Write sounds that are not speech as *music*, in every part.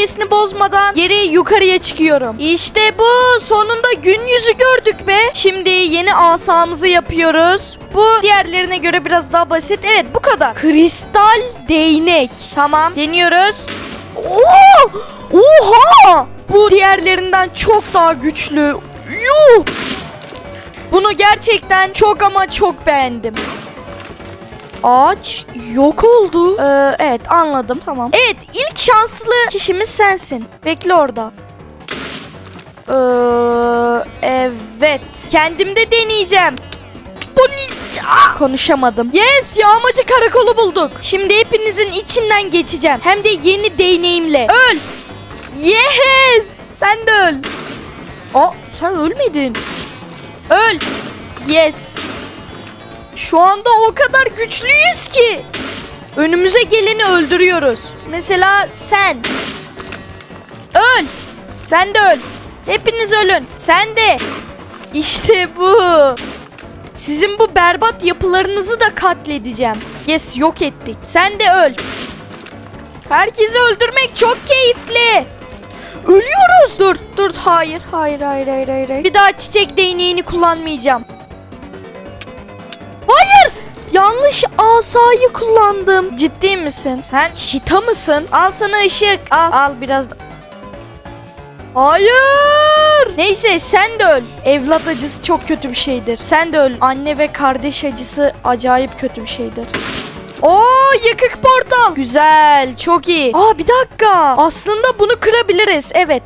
dengesini bozmadan geri yukarıya çıkıyorum. İşte bu. Sonunda gün yüzü gördük be. Şimdi yeni asamızı yapıyoruz. Bu diğerlerine göre biraz daha basit. Evet bu kadar. Kristal değnek. Tamam deniyoruz. Oo! Oha! Bu diğerlerinden çok daha güçlü. Yuh! Bunu gerçekten çok ama çok beğendim. Ağaç yok oldu. Ee, evet anladım tamam. Evet ilk şanslı kişimiz sensin. Bekle orada. Ee, evet. Kendim de deneyeceğim. Bu! Konuşamadım. Yes yağmacı karakolu bulduk. Şimdi hepinizin içinden geçeceğim. Hem de yeni değneğimle. Öl. Yes. Sen de öl. Aa sen ölmedin. Öl. Yes. Şu anda o kadar güçlüyüz ki. Önümüze geleni öldürüyoruz. Mesela sen. Öl. Sen de öl. Hepiniz ölün. Sen de. İşte bu. Sizin bu berbat yapılarınızı da katledeceğim. Yes yok ettik. Sen de öl. Herkesi öldürmek çok keyifli. Ölüyoruz. Dur dur hayır hayır hayır hayır hayır. Bir daha çiçek değneğini kullanmayacağım. Yanlış asayı kullandım. Ciddi misin? Sen şita mısın? Al sana ışık. Al al biraz da. Hayır. Neyse sen de öl. Evlat acısı çok kötü bir şeydir. Sen de öl. Anne ve kardeş acısı acayip kötü bir şeydir. Oo yıkık portal. Güzel çok iyi. Aa bir dakika. Aslında bunu kırabiliriz. Evet.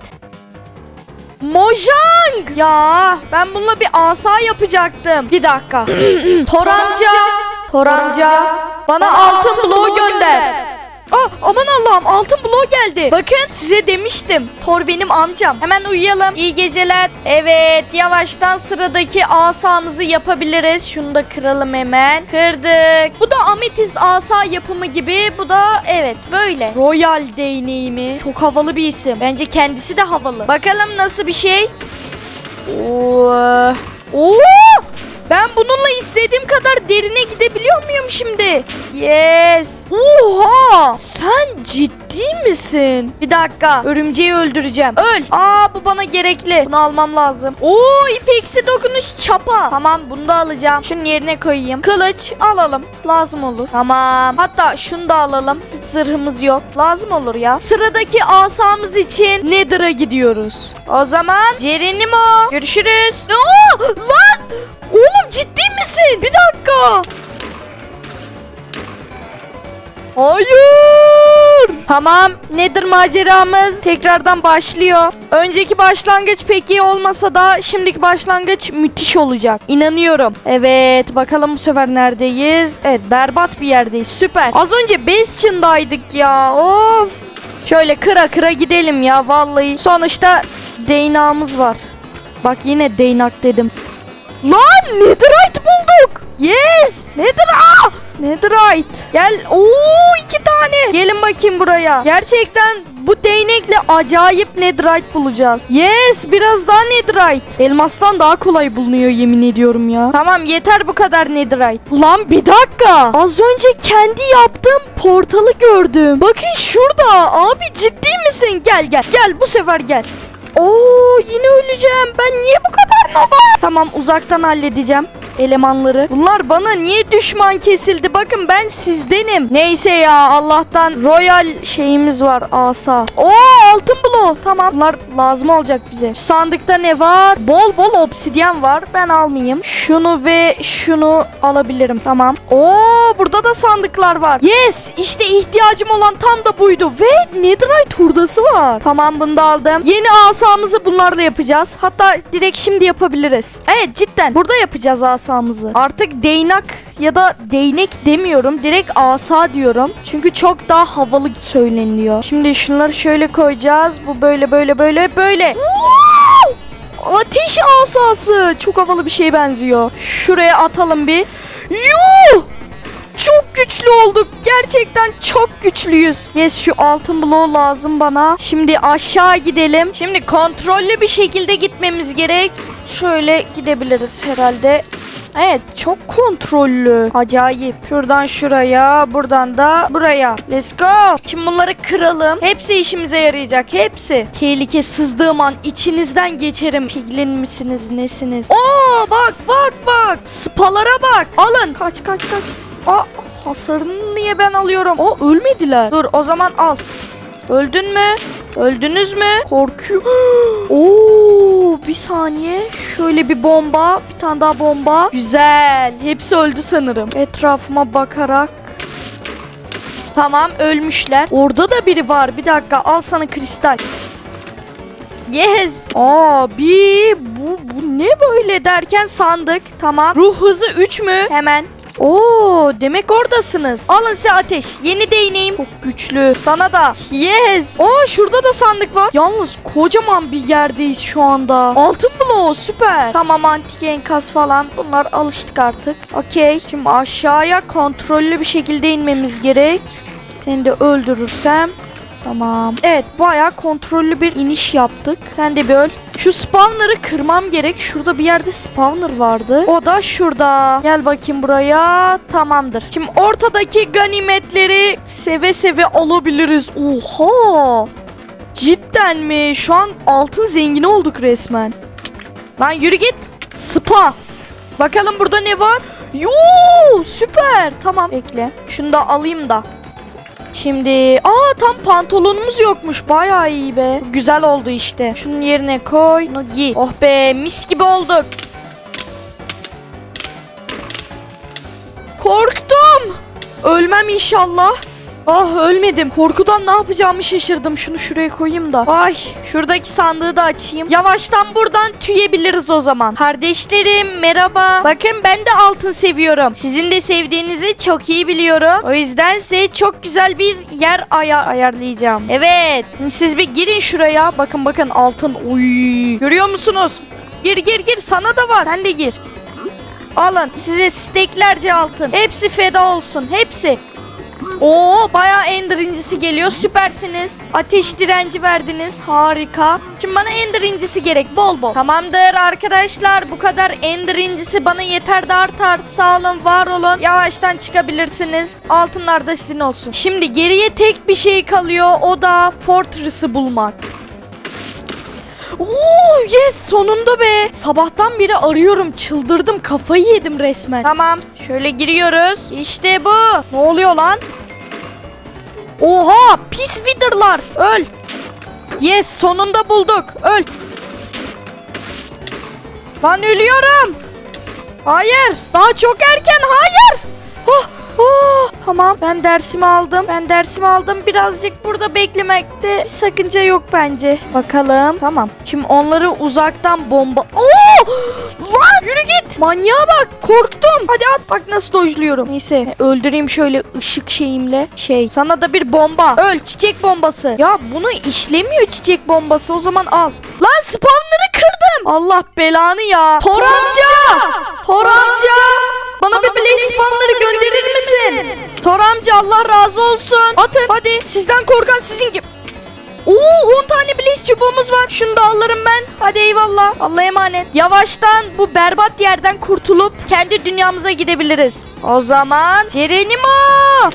Mojang. Ya ben bununla bir asa yapacaktım. Bir dakika. *clears throat* Toranca. Toranca. Bana altın bloğu gönder. Aa, aman Allah'ım altın bloğu geldi. Bakın size demiştim. Thor benim amcam. Hemen uyuyalım. İyi geceler. Evet yavaştan sıradaki asamızı yapabiliriz. Şunu da kıralım hemen. Kırdık. Bu da ametist asa yapımı gibi. Bu da evet böyle. Royal değneği mi? Çok havalı bir isim. Bence kendisi de havalı. Bakalım nasıl bir şey. Oo. Oo! Ben bununla istediğim kadar derine gidebiliyor muyum şimdi? Yes. Oha! Sen ciddi misin? Bir dakika. Örümceği öldüreceğim. Öl. Aa bu bana gerekli. Bunu almam lazım. Oo ipeksi dokunuş çapa. Tamam bunu da alacağım. Şunun yerine koyayım. Kılıç alalım. Lazım olur. Tamam. Hatta şunu da alalım. Hiç zırhımız yok. Lazım olur ya. Sıradaki asamız için Nether'a gidiyoruz. O zaman Cerenimo. Görüşürüz. Aa, lan! Misin? Bir dakika. Hayır. Tamam. Nedir maceramız? Tekrardan başlıyor. Önceki başlangıç pek iyi olmasa da şimdiki başlangıç müthiş olacak. İnanıyorum. Evet bakalım bu sefer neredeyiz? Evet berbat bir yerdeyiz. Süper. Az önce Bastion'daydık ya. Of. Şöyle kıra kıra gidelim ya vallahi. Sonuçta değnağımız var. Bak yine değnak dedim. Lan Netherite bulduk. Yes. Nether Aa! Netherite. Gel. Oo iki tane. Gelin bakayım buraya. Gerçekten bu değnekle acayip Netherite bulacağız. Yes biraz daha Netherite. Elmastan daha kolay bulunuyor yemin ediyorum ya. Tamam yeter bu kadar Netherite. Lan bir dakika. Az önce kendi yaptığım portalı gördüm. Bakın şurada. Abi ciddi misin? Gel gel. Gel bu sefer gel. Oo yine öleceğim. Ben niye bu kadar nova? Tamam uzaktan halledeceğim elemanları. Bunlar bana niye düşman kesildi? Bakın ben sizdenim. Neyse ya Allah'tan royal şeyimiz var asa. Oo altın bloğu. Tamam bunlar lazım olacak bize. Sandıkta ne var? Bol bol obsidyen var. Ben almayayım. Şunu ve şunu alabilirim. Tamam. Oo burada da sandıklar var. Yes işte ihtiyacım olan tam da buydu. Ve netherite hurdası var. Tamam bunu da aldım. Yeni asamızı bunlarla yapacağız. Hatta direkt şimdi yapabiliriz. Evet cidden burada yapacağız asamızı. Artık değnak ya da değnek demiyorum. Direkt asa diyorum. Çünkü çok daha havalı söyleniliyor. Şimdi şunları şöyle koyacağız. Bu böyle böyle böyle böyle. Ateş asası. Çok havalı bir şeye benziyor. Şuraya atalım bir. Yuh! Çok güçlü olduk. Gerçekten çok güçlüyüz. Yes şu altın bloğu lazım bana. Şimdi aşağı gidelim. Şimdi kontrollü bir şekilde gitmemiz gerek. Şöyle gidebiliriz herhalde. Evet çok kontrollü. Acayip. Şuradan şuraya buradan da buraya. Let's go. Şimdi bunları kıralım. Hepsi işimize yarayacak. Hepsi. Tehlike sızdığım an içinizden geçerim. Piglin misiniz nesiniz? Oo bak bak bak. Spalara bak. Alın. Kaç kaç kaç. Aa hasarını niye ben alıyorum? O ölmediler. Dur o zaman al. Öldün mü? Öldünüz mü? Korkuyor. *gasps* Oo, bir saniye. Şöyle bir bomba, bir tane daha bomba. Güzel. Hepsi öldü sanırım. Etrafıma bakarak Tamam ölmüşler. Orada da biri var. Bir dakika al sana kristal. Yes. Abi bu, bu ne böyle derken sandık. Tamam. Ruh hızı 3 mü? Hemen. Oo demek oradasınız. Alın size ateş. Yeni değneğim. Çok güçlü. Sana da. Yes. Oo şurada da sandık var. Yalnız kocaman bir yerdeyiz şu anda. Altın bloğu süper. Tamam antik enkaz falan. Bunlar alıştık artık. Okey. Şimdi aşağıya kontrollü bir şekilde inmemiz gerek. Seni de öldürürsem. Tamam. Evet bayağı kontrollü bir iniş yaptık. Sen de bir öl. Şu spawner'ı kırmam gerek. Şurada bir yerde spawner vardı. O da şurada. Gel bakayım buraya. Tamamdır. Şimdi ortadaki ganimetleri seve seve alabiliriz. Oha. Cidden mi? Şu an altın zengini olduk resmen. Lan yürü git. Spa. Bakalım burada ne var? Yoo süper. Tamam bekle. Şunu da alayım da. Şimdi aa tam pantolonumuz yokmuş. Bayağı iyi be. Güzel oldu işte. Şunun yerine koy. Bunu giy. Oh be mis gibi olduk. Korktum. Ölmem inşallah. Ah ölmedim. Korkudan ne yapacağımı şaşırdım. Şunu şuraya koyayım da. Ay şuradaki sandığı da açayım. Yavaştan buradan tüyebiliriz o zaman. Kardeşlerim merhaba. Bakın ben de altın seviyorum. Sizin de sevdiğinizi çok iyi biliyorum. O yüzden size çok güzel bir yer aya ayarlayacağım. Evet. Şimdi siz bir girin şuraya. Bakın bakın altın. Uy. Görüyor musunuz? Gir gir gir sana da var. Sen de gir. Alın size steklerce altın. Hepsi feda olsun. Hepsi. Oo bayağı ender incisi geliyor. Süpersiniz. Ateş direnci verdiniz. Harika. Şimdi bana ender incisi gerek bol bol. Tamamdır arkadaşlar. Bu kadar ender incisi bana yeter de artar. Sağ olun var olun. Yavaştan çıkabilirsiniz. Altınlar da sizin olsun. Şimdi geriye tek bir şey kalıyor. O da Fortress'ı bulmak. Oo yes sonunda be. Sabahtan beri arıyorum çıldırdım kafayı yedim resmen. Tamam şöyle giriyoruz. İşte bu. Ne oluyor lan? Oha pis wither'lar öl. Yes sonunda bulduk öl. Lan ölüyorum. Hayır daha çok erken hayır. Oh, oh. Tamam ben dersimi aldım. Ben dersimi aldım. Birazcık burada beklemekte bir sakınca yok bence. Bakalım. Tamam. Şimdi onları uzaktan bomba... Oo! Lan yürü git. Manyağa bak. Korktum. Hadi at bak nasıl dojluyorum. Neyse öldüreyim şöyle ışık şeyimle. Şey sana da bir bomba. Öl çiçek bombası. Ya bunu işlemiyor çiçek bombası. O zaman al. Lan spawnları kırdım. Allah belanı ya. Tor amca. Tor amca. Bana bir blaze spawnları gönderir misin? Tor amca Allah razı olsun. Atın hadi sizden korkan sizin gibi. Oo 10 tane blaze çubuğumuz var. Şunu da alırım ben. Hadi eyvallah. Allah'a emanet. Yavaştan bu berbat yerden kurtulup kendi dünyamıza gidebiliriz. O zaman Cerenimo.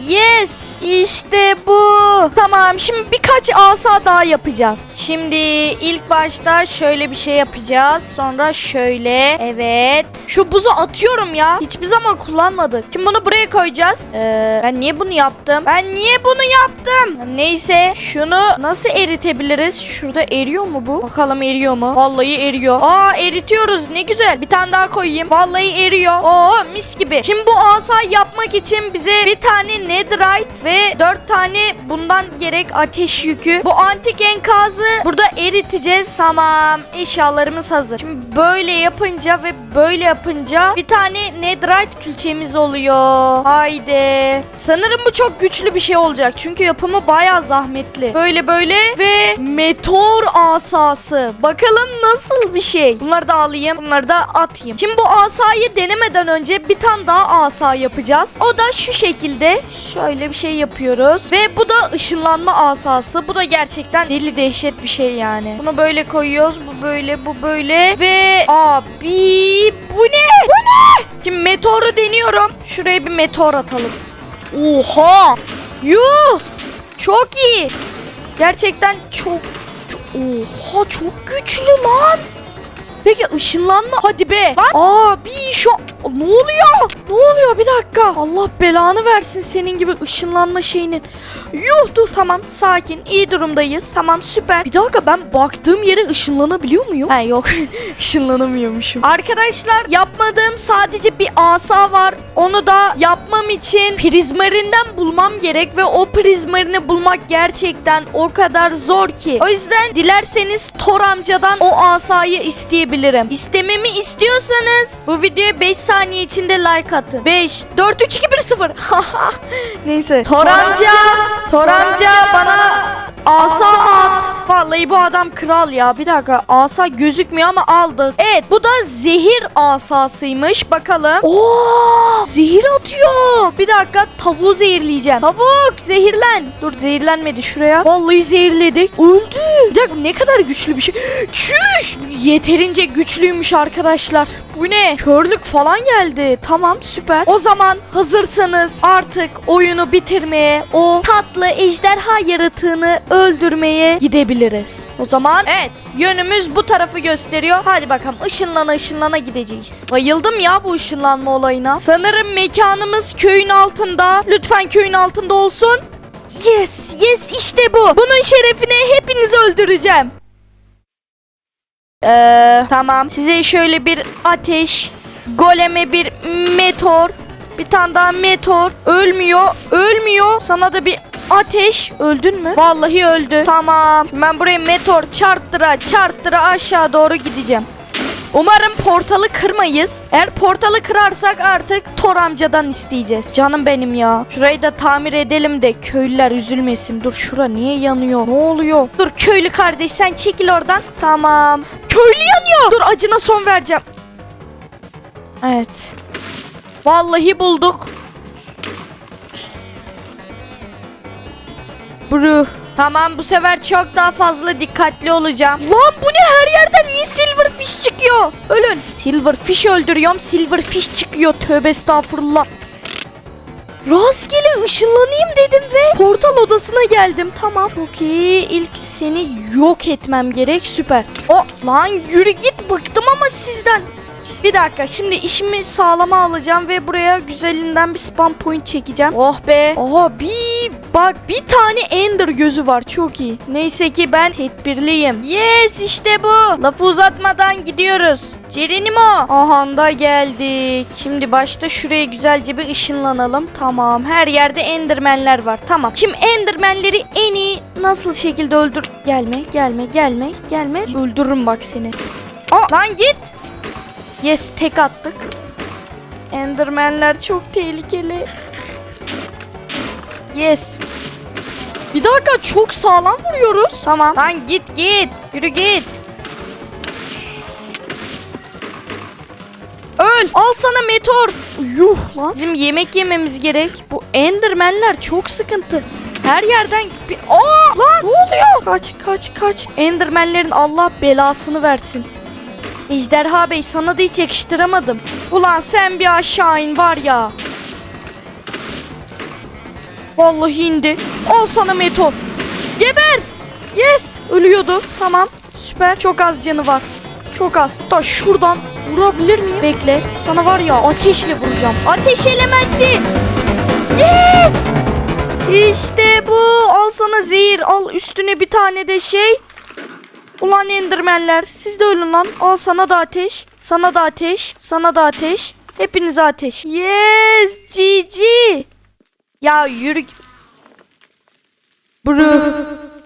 Yes. İşte bu. Tamam şimdi birkaç asa daha yapacağız. Şimdi ilk başta şöyle bir şey yapacağız. Sonra şöyle. Evet. Şu buzu atıyorum ya. Hiçbir zaman kullanmadık. Şimdi bunu buraya koyacağız. Ee, ben niye bunu yaptım? Ben niye bunu yaptım? Neyse. Şunu nasıl eritebiliriz? Şurada eriyor mu bu? Bakalım eriyor mu? Vallahi eriyor. Aa eritiyoruz. Ne güzel. Bir tane daha koyayım. Vallahi eriyor. Oo mis gibi. Şimdi bu asayı yapmak için bize bir tane netherite ve dört tane bundan gerek ateş yükü. Bu antik enkazı burada eriteceğiz. Tamam. Eşyalarımız hazır. Şimdi böyle yapınca ve böyle yapınca bir tane netherite külçemiz oluyor. Haydi. Sanırım bu çok güçlü bir şey olacak. Çünkü yapımı bayağı zahmetli. Böyle böyle ve meteor asası. Bakalım nasıl bir şey. Bunları da alayım. Bunları da atayım. Şimdi bu asayı denemeden önce bir tane daha asa yapacağız. O da şu şekilde. Şöyle bir şey yapıyoruz. Ve bu da ışınlanma asası. Bu da gerçekten deli dehşet bir şey yani. Bunu böyle koyuyoruz. Bu böyle, bu böyle. Ve abi bu ne? Bu ne? Şimdi meteoru deniyorum. Şuraya bir meteor atalım. Oha! Yuh! Çok iyi. Gerçekten çok, çok oha çok güçlü lan. Peki ışınlanma hadi be. Lan. Aa bir şu ne oluyor? Ne oluyor bir dakika. Allah belanı versin senin gibi ışınlanma şeyini. Yuh dur tamam sakin iyi durumdayız. Tamam süper. Bir dakika ben baktığım yere ışınlanabiliyor muyum? Ha yok *laughs* ışınlanamıyormuşum. Arkadaşlar yapmadığım sadece bir asa var. Onu da yapmam için prizmarinden bulmam gerek ve o prizmarini bulmak gerçekten o kadar zor ki. O yüzden dilerseniz Thor amcadan o asayı isteyebilirim. İstememi istiyorsanız bu videoya 5 saniye içinde like atın. 5, 4, 3, 2, 1, 0. Neyse. Thor amca bana asa at. Vallahi bu adam kral ya. Bir dakika asa gözükmüyor ama aldık. Evet bu da zehir asasıymış. Bakalım. Oo, zehir atıyor. Bir dakika tavuğu zehirleyeceğim. Tavuk zehirlen. Dur zehirlenmedi şuraya. Vallahi zehirledik. Öldü. Bir dakika ne kadar güçlü bir şey. Çüş. Yeterince güçlüymüş arkadaşlar. Bu ne? Körlük falan geldi. Tamam süper. O zaman hazırsanız artık oyunu bitirmeye, o tatlı ejderha yaratığını öldürmeye gidebiliriz. O zaman evet yönümüz bu tarafı gösteriyor. Hadi bakalım ışınlana ışınlana gideceğiz. Bayıldım ya bu ışınlanma olayına. Sanırım mekanımız köyün altında. Lütfen köyün altında olsun. Yes, yes işte bu. Bunun şerefine hepinizi öldüreceğim. Ee, tamam. Size şöyle bir ateş, goleme bir meteor, bir tane daha meteor. Ölmüyor, ölmüyor. Sana da bir ateş. Öldün mü? Vallahi öldü. Tamam. Ben buraya meteor çarptıra çarptıra aşağı doğru gideceğim. Umarım portalı kırmayız. Eğer portalı kırarsak artık Thor amcadan isteyeceğiz. Canım benim ya. Şurayı da tamir edelim de köylüler üzülmesin. Dur şura niye yanıyor? Ne oluyor? Dur köylü kardeş sen çekil oradan. Tamam. Köylü yanıyor. Dur acına son vereceğim. Evet. Vallahi bulduk. Bru. Tamam bu sefer çok daha fazla dikkatli olacağım. Lan bu ne her yerden niye silverfish çıkıyor? Ölün. Silverfish öldürüyorum silverfish çıkıyor. Tövbe estağfurullah. Rastgele ışınlanayım dedim ve portal odasına geldim. Tamam. Çok iyi. İlk seni yok etmem gerek. Süper. O lan yürü git. Bıktım ama sizden. Bir dakika şimdi işimi sağlama alacağım ve buraya güzelinden bir spam point çekeceğim. Oh be. Oha bir bak bir tane ender gözü var çok iyi. Neyse ki ben tedbirliyim. Yes işte bu. Lafı uzatmadan gidiyoruz. Cerenimo. Aha da geldik. Şimdi başta şuraya güzelce bir ışınlanalım. Tamam her yerde endermenler var. Tamam. Şimdi endermenleri en iyi nasıl şekilde öldür... Gelme gelme gelme gelme. Öldürürüm bak seni. Aa, lan git. Yes tek attık. Endermenler çok tehlikeli. Yes. Bir dakika çok sağlam vuruyoruz. Tamam. Lan git git. Yürü git. Öl. Al sana meteor. Yuh lan. Bizim yemek yememiz gerek. Bu endermenler çok sıkıntı. Her yerden bir... Aa lan ne oluyor? Kaç kaç kaç. Endermenlerin Allah belasını versin. Ejderha Bey sana da hiç yakıştıramadım. Ulan sen bir aşağı in var ya. Vallahi indi. Al sana meto. Geber. Yes. Ölüyordu. Tamam. Süper. Çok az canı var. Çok az. Da şuradan vurabilir miyim? Bekle. Sana var ya ateşle vuracağım. Ateş elementi. Yes. İşte bu. Al sana zehir. Al üstüne bir tane de şey. Ulan endermenler siz de ölün lan. Al sana da ateş. Sana da ateş. Sana da ateş. Hepinize ateş. Yes GG. Ya yürü. Bru.